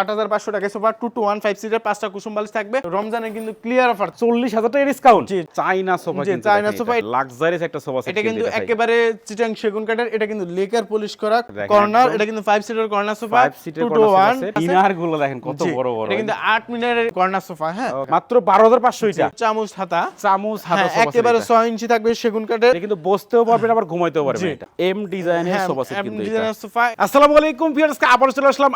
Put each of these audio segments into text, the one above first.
আট হাজার পাঁচশো টাকা। Sofa two two one five সিটের পাঁচটা কুসুম বালিশ থাকবে। রমজানে কিন্তু ক্লিয়ার অফার চল্লিশ হাজার টাকা ডিসকাউন্ট চাইনা সোফা জি, সোফা। লাক্সারিয়াস একটা সোফা এটা কিন্তু একেবারে চিটাং সেগুন কাঠের এটা কিন্তু লেকার পলিশ করা কর্নার এটা কিন্তু ফাইভ সিটের corner sofa two two one ইনারগুলো দেখেন কত বড় বড়। এটা কিন্তু আট মিনারের কর্নার সোফা হ্যাঁ। মাত্র বারো হাজার পাঁচশো এটা। চামচ হাতা। চামচ হাতা হ্যাঁ একেবারে ছয় ইঞ্চি থাকবে সেগুন কাঠের। কিন্তু বসতেও পারবেন আবার ঘুমাইতেও পারবেন জি। এটা। এম ডিজাইনের হ্যাঁ সোফা সেট কিন্তু এটা। আসসালামু আলাইকুম ভিউয়ার্স আবার চলে আসলাম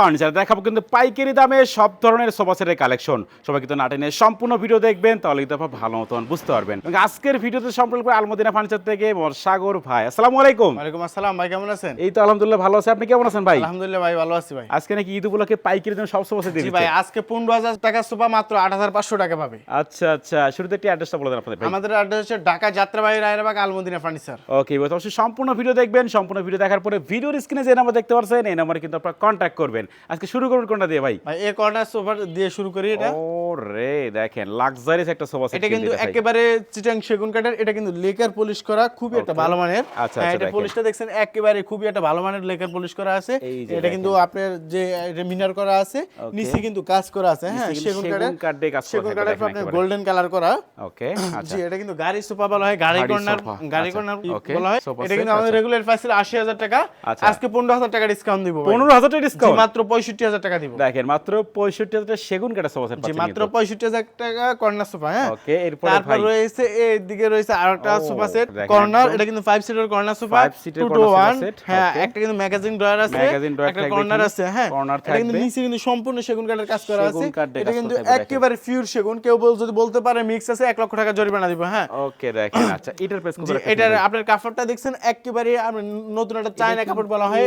ফার্নিচার দেখাবো কিন্তু পাইকারি দামে সব ধরনের সোফা সেটের কালেকশন সবাই কিন্তু নাটেনে সম্পূর্ণ ভিডিও দেখবেন তাহলে কিন্তু আপনারা ভালো মতন বুঝতে পারবেন। আজকের ভিডিওতে সম্পর্ক আলমদিনা ফার্নিচার থেকে সাগর ভাই। আসসালামু আলাইকুম। ওয়ালাইকুম আসসালাম ভাই কেমন আছেন? এই তো আলহামদুলিল্লাহ ভালো আছে। আপনি কেমন আছেন ভাই? আলহামদুলিল্লাহ ভাই ভালো আছি ভাই। আজকে নাকি ঈদ উপলক্ষে পাইকারি দামে সব সোফা সেট দিয়ে ভাই আজকে পনেরো হাজার টাকা সোফা মাত্র আট হাজার পাঁচশো টাকা পাবে। আচ্ছা আচ্ছা। শুরুতে একটি অ্যাড্রেসটা বলে দেন আপনাদের আমাদের অ্যাড্রেস হচ্ছে ঢাকা যাত্রাবাড়ি রায়রাবাগ আলমদিনা ফার্নিচার ওকে অবশ্যই সম্পূর্ণ ভিডিও দেখবেন। সম্পূর্ণ ভিডিও দেখার পরে ভিডিওর স্ক্রিনে যে নাম্বার দেখতে পাচ্ছেন এই নাম্বারে কিন্তু আপনারা কন্ট্যাক্ট করবেন। আজকে শুরু করুন কোনটা দিয়ে ভাই? এই কর্নার সোফা দিয়ে শুরু করি এটা। ও রে দেখেন লাক্সারিয়াস একটা সোফা সেট এটা কিন্তু একেবারে চিটাং সেগুন কাঠের এটা কিন্তু লেকার পলিশ করা খুবই একটা ভালো মানের। আচ্ছা, হ্যাঁ, আচ্ছা, এটা পলিশটা দেখছেন একেবারে খুবই একটা ভালো মানের লেকার পলিশ করা আছে। এটা কিন্তু আপনার যে এটা মিনার করা আছে নিচে কিন্তু কাজ করা আছে হ্যাঁ সেগুন কাঠের। সেগুন কাঠের আপনার গোল্ডেন কালার করা। ওকে আচ্ছা জি এটা কিন্তু গাড়ি সোফা বলা হয় গাড়ি কর্নার গাড়ি আচ্ছা, কর্নার বলা হয়। এটা কিন্তু আমাদের। রেগুলার প্রাইস ছিল আশি হাজার টাকা। আচ্ছা। আজকে পনেরো হাজার টাকা ডিসকাউন্ট দিব ভাই। পনেরো হাজার টাকা ডিসকাউন্ট মাত্র পঁয়ষট্টি হাজার টাকা দিব। দেখেন মাত্র পঁয়ষট্টি হাজার টাকা সেগুন কাঠের সোফা সেট মাত্র পঁয়ষট্টি হাজার টাকা কর্নার সোফা হ্যাঁ? ওকে এরপরে তারপর রয়েছে এদিকে রয়েছে আরেকটা সোফা সেট কর্নার এটা কিন্তু five seater corner sofa two two one হ্যাঁ একটা কিন্তু ম্যাগাজিন ড্রয়ার আছে একটা কর্নার আছে হ্যাঁ? এটা কিন্তু নিচে কিন্তু সম্পূর্ণ সেগুন কাঠের কাজ করা আছে। এটা কিন্তু। একেবারে পিওর সেগুন কেউ বল যদি বলতে পারে মিক্স আছে এক লক্ষ টাকা জরিমানা দিব হ্যাঁ? ওকে দেখেন আচ্ছা এটার প্রাইস কত এটার আপনার কাপড়টা দেখছেন একেবারে নতুন একটা চায়না কাপড় বলা হয়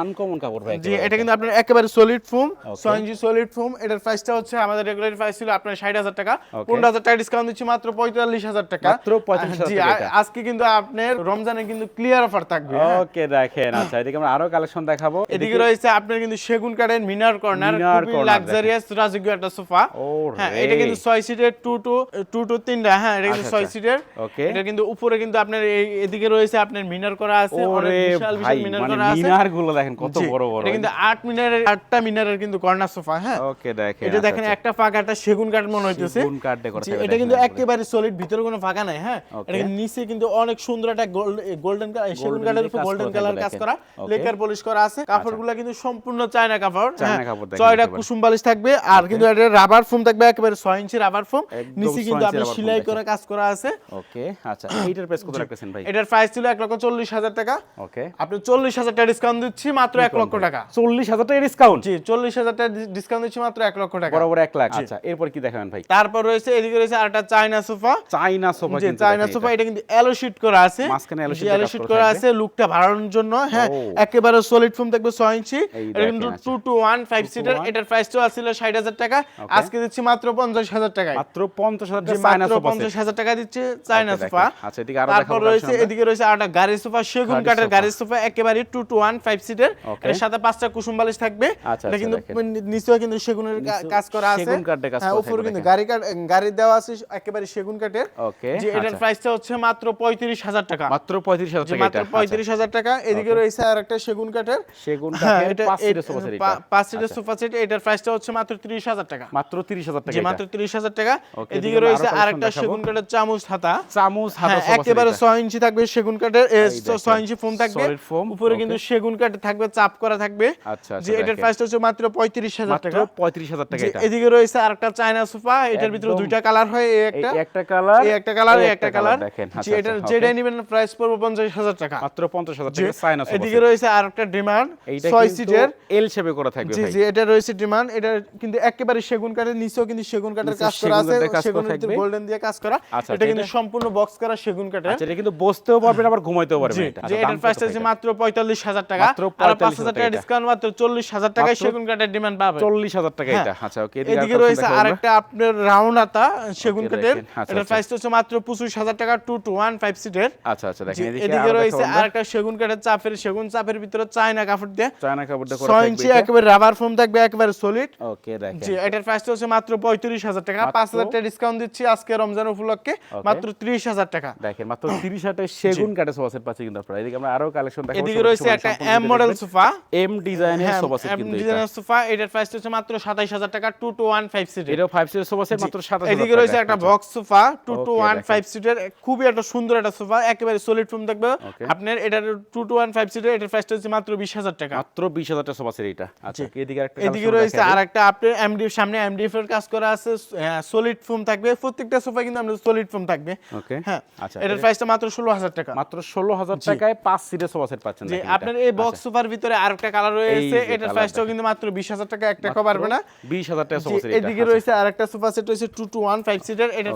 আনকমন কাপড় ভাই জি এটা কিন্তু আপনার একেবারে সলিড ফোম. ছয় ইঞ্চি সলিড ফোম এটার প্রাইসটা হচ্ছে আমাদের রেগুলার প্রাইস ছিল আপনার ষাট হাজার টাকা. পনেরো হাজার টাকা ডিসকাউন্ট দিচ্ছি মাত্র পঁয়তাল্লিশ হাজার টাকা মাত্র 45,000 জি। আজকে কিন্তু আপনার রমজানে কিন্তু ক্লিয়ার অফার থাকবে হ্যাঁ। ওকে দেখেন আচ্ছা এদিকে আমরা আরও কালেকশন দেখাবো এদিকে রয়েছে আপনার কিন্তু সেগুন কাঠের মিনার কর্নার মিনার খুবই লাক্সারিয়াস রাজকীয় একটা সোফা হ্যাঁ এটা কিন্তু ছয় সিটের টু টু টু টু তিনটা হ্যাঁ এটা কিন্তু আচ্ছা, ছয় আচ্ছা। সিটের Okay. এটা কিন্তু উপরে কিন্তু আপনার এদিকে রয়েছে আপনার মিনার করা আছে অনেক বিশাল বিশাল মিনার মানে করা আছে মিনারগুলো দেখেন কত বড় বড় এটা কিন্তু আট মিনারের আটটা মিনারের কিন্তু কর্নার সোফা হ্যাঁ? ওকে দেখেন এটা আচ্ছা, দেখেন আচ্ছা। একটা ফাঁকা একটা সেগুন কাঠ মনে হইতেছে। সেগুন কাঠ দিয়ে করা জি, থাকবে, এটা কিন্তু একেবারে সলিড ভিতরে কোনো ফাঁকা নাই হ্যাঁ? এটা নিচে কিন্তু অনেক সুন্দর একটা গোল্ডেন সেগুন কাঠের উপর গোল্ডেন কালার কাজ করা লেকার পলিশ করা আছে। কাপড়গুলো কিন্তু সম্পূর্ণ চায়না কাপড় চায়না হ্যাঁ, কাপড় ছয়টা কুসুম বালিশ থাকবে আর কিন্তু এটা রাবার ফোম থাকবে একেবারে ছয় ইঞ্চি রাবার ফোম নিচে কিন্তু foam সেলাই। করে কাজ করা আছে। ওকে আচ্ছা এইটার প্রাইস কত রাখতেছেন ভাই? এটার প্রাইস ছিল এক লক্ষ চল্লিশ হাজার টাকা। ওকে। আপনি চল্লিশ হাজার টাকা ডিসকাউন্ট দিচ্ছি মাত্র এক লক্ষ টাকা। চল্লিশ হাজার টাকা ডিসকাউন্ট জি চল্লিশ হাজার টাকা ডিসকাউন্ট দিচ্ছি মাত্র এক লক্ষ টাকা। বরাবর এক লাখ আচ্ছা এরপর কি দেখাবেন ভাই? তারপর রয়েছে এদিকে রয়েছে আরেকটা চায়না সোফা। চাইনা সোফা কিন্তু চায়না সোফা এটা। কিন্তু এলো শিট করা আছে। মাঝখানে জি, দিয়ে yellow কাজ sheet করা আছে লুকটা বাড়ানোর জন্য। হ্যাঁ একেবারে সলিড ফোম থাকবে 6 ইঞ্চি। এটা কিন্তু 2 টু 1 5 সিটার। এটার প্রাইসটা ছিল 60000 টাকা। আজকে দিচ্ছি মাত্র 50000 টাকায়। মাত্র পঞ্চাশ হাজার জি টাকা চাইনা সোফা 50000 টাকা দিচ্ছে চায়না সোফা। আচ্ছা, এদিকে আরও তারপর দেখাবো রয়েছে এদিকে রয়েছে আরেকটা গাড়ি সোফা সেগুন কাঠের সোফা। গাড়ি সোফা একেবারে 2 টু 1 5 সিটার এর সাথে পাঁচটা কুসুম বালিশ থাকবে। আচ্ছা, এটা আচ্ছা, কিন্তু দেখেন। নিচেও কিন্তু সেগুনের কাজ করা আছে। সেগুন কাঠের কাজ হ্যাঁ উপরে কিন্তু গাড়ি গাড়ি দেওয়া আছে একেবারে সেগুন কাঠের। ওকে যে এটার আচ্ছা। প্রাইসটা হচ্ছে মাত্র পঁয়ত্রিশ হাজার টাকা। মাত্র পঁয়ত্রিশ হাজার যে টাকা মাত্র এটা আচ্ছা। পঁয়ত্রিশ হাজার টাকা এদিকে রয়েছে আর একটা সেগুন কাঠের। সেগুন হ্যাঁ, কাঠের পাঁচ সিটের সোফা সেট পাঁচ সিটের আচ্ছা, সোফা সেট এটার প্রাইসটা হচ্ছে মাত্র তিরিশ হাজার টাকা। মাত্র তিরিশ হাজার টাকা যে মাত্র তিরিশ হাজার টাকা। এদিকে রয়েছে আরও আর একটা সেগুন কাঠের চামচ হাতা। চামচ হাতা হ্যাঁ, একেবারে এটা। ছয় ইঞ্চি থাকবে সেগুন কাঠের এ, এই ছয় ইঞ্চি ফোম থাকবে। উপরে কিন্তু সেগুন কাঠ থাকবে চাপ করা থাকবে। আচ্ছা, আচ্ছা, যে এটার দেখেন। প্রাইসটা হচ্ছে মাত্র পঁয়ত্রিশ হাজার মাত্র টাকা। পঁয়ত্রিশ হাজার টাকা এটা। এদিকে রয়েছে আর একটা চায়না সোফা এটার ভিতরে দুইটা কালার হয় এই একটা। একটা কালার এই একটা কালার এই একটা কালার। দেখেন। আচ্ছা, এটার আচ্ছা, okay। নেবেন প্রাইস পড়বে পঞ্চাশ হাজার টাকা। মাত্র পঞ্চাশ হাজার যে টাকা চাইনা সোফা এদিকে রয়েছে আর একটা ডিমান্ড এইটা ছয় সিটের। এল শেপে করা থাকবে জি ভাই। জি এটা রয়েছে ডিমান্ড এটা কিন্তু একেবারে সেগুন কাঠের নিচেও কিন্তু সেগুন কাঠের কাজ করা সেগুন আছে থাকবে। গোল্ডেন দিয়ে কাজ করা। আচ্ছা, এটা কিন্তু সম্পূর্ণ বক্স করা সেগুন কাঠের। আচ্ছা এটা কিন্তু বসতেও পারবেন আবার ঘুমাইতেও পারবেন এটা। এটার কত প্রাইসটা হচ্ছে মাত্র পঁয়তাল্লিশ হাজার টাকা। আর পাঁচ 45,000 হাজার টাকা টাকা ডিসকাউন্ট মাত্র চল্লিশ হাজার টাকায় সেগুন কাঠের ডিমান্ড পাবে। চল্লিশ হাজার টাকা হ্যাঁ। এটা আচ্ছা ওকে এদিকে রয়েছে আরেকটা আপনার রাউন্ড আতা সেগুন কাঠের। আচ্ছা, এটার আচ্ছা। প্রাইসটা হচ্ছে মাত্র পঁচিশ হাজার টাকা টু টু ওয়ান ফাইভ সিটের আচ্ছা আচ্ছা দেখেন এদিকে রয়েছে আরেকটা সেগুন কাঠের চাপের সেগুন চাপের ভিতরে চায়না কাপড় দিয়ে। চায়না কাপড় দিয়ে ছয় ইঞ্চি একেবারে রাবার ফোম থাকবে একেবারে সলিড ওকে দেখেন। জি এটার প্রাইসটা হচ্ছে মাত্র পঁয়ত্রিশ হাজার টাকা। পাঁচ হাজার টাকা ডিসকাউন্ট দিচ্ছি আজকে রমজান উপলক্ষে। মাত্র ত্রিশ হাজার টাকা। দেখেন মাত্র 30 হাজার সেগুন কাঠের সোফা সেট পাচ্ছি কিন্তু আপনারা। এদিকে আমরা আরও কালেকশন এদিকে রয়েছে একটা এম মডেল সোফা এম ডিজাইনের হ্যাঁ সোফা সেট কিন্তু ডিজাইনার সোফা এটার প্রাইস হচ্ছে মাত্র সাতাইশ হাজার টাকা টু টু ওয়ান ফাইভ সিটের এটাও ফাইভ সিটের সোফা সেট মাত্র সাতাশ এদিকে রয়েছে একটা box sofa two two Okay, one দেখেন। ফাইভ সিটের খুবই একটা সুন্দর একটা সোফা একেবারে সলিড ফোম থাকবে। আপনার এটার টু টু ওয়ান ফাইভ সিটের এটার প্রাইসটা হচ্ছে মাত্র বিশ হাজার টাকা। মাত্র বিশ হাজার টাকা সোফা সেট এটা। আচ্ছা এদিকে একটা এদিকে রয়েছে আর আপনার এমডি সামনে এমডিএফ এর কাজ করা আছে সলিড ফোম থাকবে। প্রত্যেকটা সোফা কিন্তু আপনার সলিড ফোম থাকবে। ওকে হ্যাঁ আচ্ছা এটার প্রাইসটা মাত্র ষোলো হাজার টাকা। মাত্র ষোলো হাজার টাকায় পাঁচ সিটের সোফা সেট পাচ্ছেন আপনার এই বক্স সোফার ভিতরে আরেকটা কালার রয়েছে কিন্তু মাত্র 20000 টাকা একটা না। 20000 টাকা এদিকে রয়েছে আচ্ছা। সেট রয়েছে টু 1 5 সিটার এটার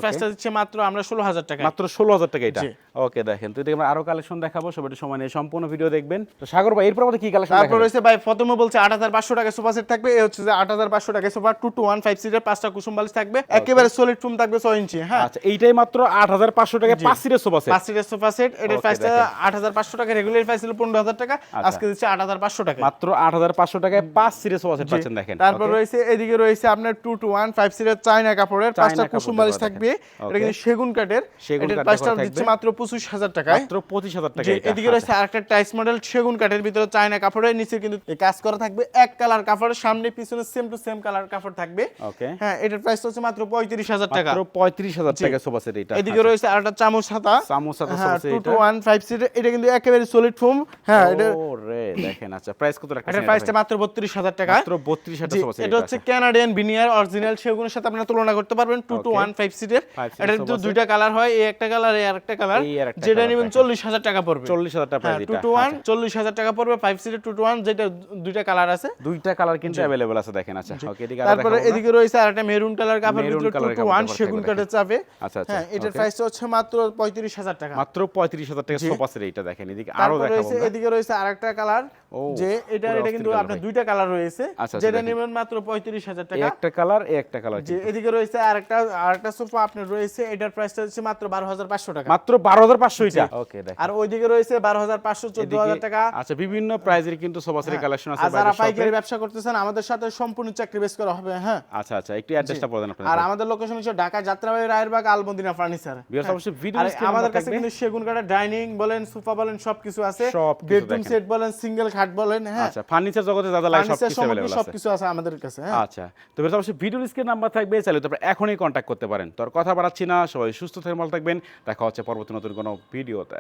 মাত্র আমরা 16000 টাকা। মাত্র 16000 টাকা এটা। ওকে দেখেন। তো আমরা আরও কালেকশন দেখাবো। সবাই সময় নিয়ে সম্পূর্ণ ভিডিও দেখবেন। তো সাগর ভাই এরপর আমাদের কি কালেকশন তারপর রয়েছে ভাই প্রথমে বলছে 8500 টাকা সোফা সেট থাকবে। এই হচ্ছে যে 8500 টাকা সোফা টু টু 1 5 সিটার পাঁচটা কুসুম বালিশ থাকবে। একেবারে সলিড ফুম থাকবে ছয় ইঞ্চি হ্যাঁ। আচ্ছা এইটাই মাত্র 8500 টাকা পাঁচ সিটের সোফা সেট পাঁচ সিটের সোফা সেট এটার প্রাইসটা 8500 টাকা রেগুলার প্রাইস ছিল 15000 টাকা। আচ্ছা। আজকে দিচ্ছে 8500 টাকা। মাত্র 8500 আটশো টাকায় পাঁচ সিরিজ ওয়াসেট পাচ্ছেন দেখেন। তারপর রয়েছে এদিকে রয়েছে আপনার two two one five series China কাপড়ের পাঁচটা কুসুম বালিশ থাকবে। এটা কিন্তু সেগুন কাঠের এটার প্রাইসটা দিচ্ছে মাত্র পঁচিশ হাজার টাকায়। মাত্র পঁচিশ হাজার টাকা এদিকে রয়েছে আরেকটা টাইস মডেল সেগুন কাঠের ভিতরে চায়না কাপড়ের নিচে কিন্তু কাজ করা থাকবে এক কালার কাপড় সামনে পিছনে সেম টু সেম কালার কাপড় থাকবে। হ্যাঁ এটার প্রাইস হচ্ছে মাত্র পঁয়ত্রিশ হাজার টাকা। মাত্র পঁয়ত্রিশ হাজার টাকা সোফা সেট এটা। এদিকে রয়েছে আরেকটা চামচ হাতা। চামচ হাতা two two one five seat এটা। কিন্তু একেবারে সলিড ফোম হ্যাঁ এটা দেখেন আচ্ছা প্রাইস কত রাখছেন এটা প্রাইসটা মাত্র বত্রিশ হাজার টাকা। মাত্র বত্রিশ হাজার এটা হচ্ছে ক্যানাডিয়ান ভিনিয়ার অরিজিনাল সেগুলোর সাথে আপনারা তুলনা করতে পারবেন। টু টু ওয়ান ফাইভ সিটের এটা sofa তো set। দুইটা কালার হয় এই একটা কালার এই আরেকটা কালার যেটা নেবেন চল্লিশ হাজার টাকা পড়বে। চল্লিশ হাজার টাকা টু টু ওয়ান আচ্ছা। চল্লিশ হাজার টাকা পড়বে। ফাইভ সিটের টু টু ওয়ান যেটা দুইটা কালার আছে। দুইটা কালার কিন্তু অ্যাভেলেবল আছে দেখেন আচ্ছা। ওকে এদিকে তারপরে এদিকে রয়েছে আরেকটা মেরুন কালার কাপড় ভিতরে টু টু ওয়ান সেগুন কাঠের চাপে। আচ্ছা আচ্ছা হ্যাঁ এটার okay। প্রাইসটা হচ্ছে মাত্র পঁয়ত্রিশ হাজার টাকা। মাত্র পঁয়ত্রিশ হাজার টাকা। সোফা সেট এইটা দেখেন। এদিকে আরও আমরা। এদিকে রয়েছে আরেকটা কালার যে এটা এটা কিন্তু আপনার দুইটা কালার রয়েছে। আচ্ছা, আচ্ছা, যেটা নেবেন মাত্র পঁয়ত্রিশ হাজার টাকা। একটা কালার একটা কালার যে এদিকে রয়েছে আরেকটা আরেকটা সোফা আপনার রয়েছে এটার প্রাইসটা হচ্ছে মাত্র বারো হাজার পাঁচশো টাকা। মাত্র বারো হাজার পাঁচশো এটা ওকে আর ওইদিকে রয়েছে বারো হাজার পাঁচশো চোদ্দ হাজার টাকা। আচ্ছা বিভিন্ন প্রাইজের কিন্তু সোফা সেটের কালেকশন আছে যারা পাইকারি ব্যবসা করতেছেন আমাদের সাথে সম্পূর্ণ চাকরি বেস করা হবে হ্যাঁ। আচ্ছা আচ্ছা একটু অ্যাড্রেসটা বলে দেন আপনাদের আর আমাদের লোকেশন হচ্ছে ঢাকা যাত্রাবাড়ি রায়েরবাগ আলমদিনা ফার্নিচার অবশ্যই video আমাদের কাছে কিন্তু সেগুন কাঠের ডাইনিং বলেন সোফা বলেন সবকিছু আছে। বেডরুম সেট বলেন সিঙ্গেল খাট বলেন হ্যাঁ। আচ্ছা ফার্নিচার জগতে যা যা লাগে সবকিছু অ্যাভেলেবল আছে। সবকিছু আছে আমাদের কাছে হ্যাঁ। আচ্ছা তো বেশ অবশ্যই ভিডিও স্ক্রিন নাম্বার থাকবে চাইলে তারপর এখনই কন্ট্যাক্ট করতে পারেন। তোর কথা বাড়াচ্ছি না সবাই সুস্থ থাকবেন ভালো থাকবেন। দেখা হচ্ছে পরবর্তী নতুন কোনো ভিডিওতে